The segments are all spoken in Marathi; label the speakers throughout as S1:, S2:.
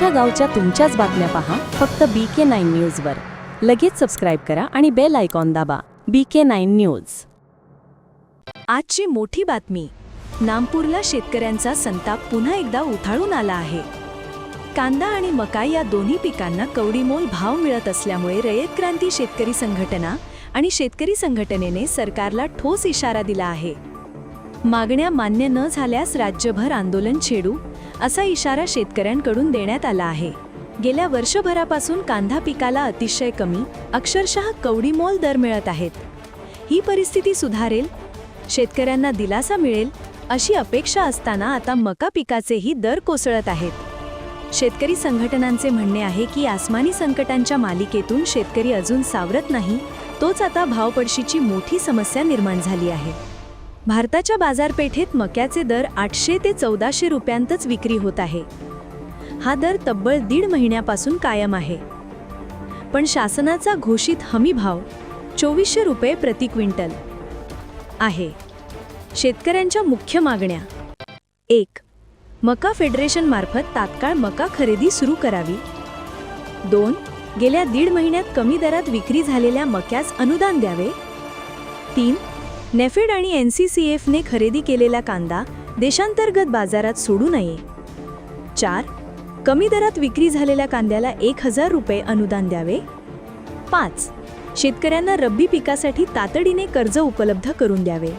S1: तुमच्या गावच्या तुमच्याच बातम्या पहा फक्त बी के नाईन न्यूजवर लगेच सबस्क्राईब करा आणि बेल आयकॉन दाबा. बी के नाईन न्यूज आजची मोठी बातमी. नामपूरला शेतकऱ्यांचा संताप पुन्हा एकदा उथाळून आला आहे. कांदा आणि मका या दोन्ही पिकांना कवडीमोल भाव मिळत असल्यामुळे रयत क्रांती शेतकरी संघटना आणि शेतकरी संघटनेने सरकारला ठोस इशारा दिला आहे. मागण्या मान्य न झाल्यास राज्यभर आंदोलन छेडू असा इशारा शेतकऱ्यांकडून देण्यात आला आहे. गेल्या वर्षभरापासून कांदा पिकाला अतिशय कमी अक्षरशः कवडीमोल दर मिळत आहेत. ही परिस्थिती सुधारेल? शेतकऱ्यांना दिलासा मिळेल? अशी अपेक्षा असताना आता मका पिकाचेही दर कोसळत आहेत. शेतकरी संघटनांचे म्हणणे आहे की आसमानी संकटांच्या मालिकेतून शेतकरी अजून सावरत नाही तोच आता भावपडशीची मोठी समस्या निर्माण झाली आहे. भारताच्या बाजारपेठेत मक्याचे दर आठशे ते चौदाशे रुपयांतच विक्री होत आहे. हा दर तब्बल दीड महिन्यापासून कायम आहे. पण शासनाचा घोषित हमी भाव चोवीसशे रुपये प्रति क्विंटल आहे. शेतकऱ्यांच्या मुख्य मागण्या. एक मका फेडरेशनमार्फत तात्काळ मका खरेदी सुरू करावी. दोन गेल्या दीड महिन्यात कमी दरात विक्री झालेल्या मक्यास अनुदान द्यावे. तीन नेफेड आणि एन सी सी एफने खरेदी केलेला कांदा देशांतर्गत बाजारात सोडू नये. चार कमी दरात विक्री झालेल्या कांद्याला एक हजार रुपये अनुदान द्यावे. पाच शेतकऱ्यांना रब्बी पिकासाठी तातडीने कर्ज उपलब्ध करून द्यावे.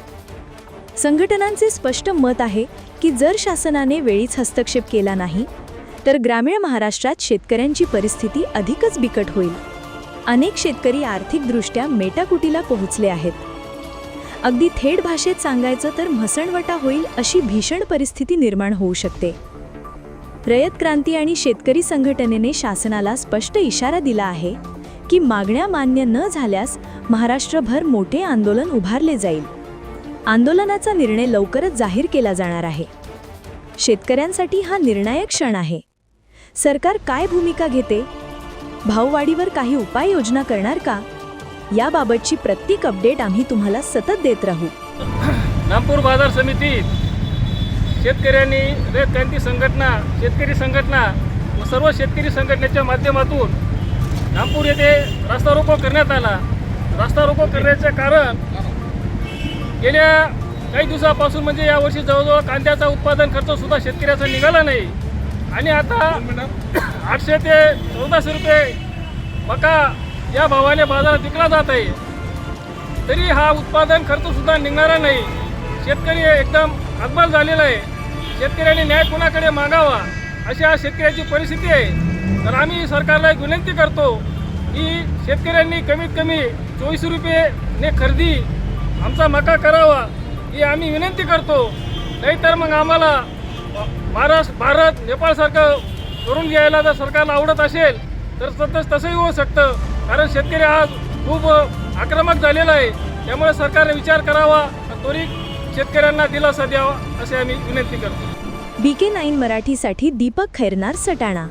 S1: संघटनांचे स्पष्ट मत आहे की जर शासनाने वेळीच हस्तक्षेप केला नाही तर ग्रामीण महाराष्ट्रात शेतकऱ्यांची परिस्थिती अधिकच बिकट होईल. अनेक शेतकरी आर्थिकदृष्ट्या मेटाकुटीला पोहोचले आहेत. अगदी थेट भाषेत सांगायचं तर म्हसणवटा होईल अशी भीषण परिस्थिती निर्माण होऊ शकते. रयत क्रांती आणि शेतकरी संघटनेने शासनाला स्पष्ट इशारा दिला आहे की मागण्या मान्य न झाल्यास महाराष्ट्रभर मोठे आंदोलन उभारले जाईल. आंदोलनाचा निर्णय लवकरच जाहीर केला जाणार आहे. शेतकऱ्यांसाठी हा निर्णायक क्षण आहे. सरकार काय भूमिका घेते? भाववाढीवर काही उपाययोजना करणार का? याबाबतची प्रत्येक अपडेट आम्ही तुम्हाला सतत देत राहू.
S2: नागपूर बाजार समितीत शेतकऱ्यांनी रयत क्रांती संघटना शेतकरी संघटना व सर्व शेतकरी संघटनेच्या माध्यमातून नागपूर येथे रस्ता रोको करण्यात आला. रस्ता रोको करण्याचे कारण गेल्या काही दिवसापासून म्हणजे यावर्षी जवळजवळ कांद्याचा उत्पादन खर्च सुद्धा शेतकऱ्याचा निघाला नाही. आणि आता आठशे ते चौदाशे रुपये मका या भावाने बाजारात विकला जात आहे. तरी हा उत्पादन खर्च सुद्धा निघणारा नाही. शेतकरी एकदम हतबल झालेला आहे. शेतकऱ्यांनी न्याय कोणाकडे मागावा अशी आज शेतकऱ्याची परिस्थिती आहे. तर आम्ही सरकारला एक विनंती करतो की शेतकऱ्यांनी कमीत कमी चोवीस रुपयेने खरेदी आमचा मका करावा ही आम्ही विनंती करतो. नाहीतर मग आम्हाला महाराष्ट्र भारत नेपाळसारखं करून घ्यायला जर सरकारला आवडत असेल तर सतत तसंही होऊ शकतं. कारण शेतकरी आज खूप आक्रमक झालेला आहे. त्यामुळे सरकारने विचार करावा त्वरित शेतकऱ्यांना दिलासा द्यावा असे आम्ही विनंती करतो.
S1: बी के नाईन मराठीसाठी दीपक खैरनार सटाणा.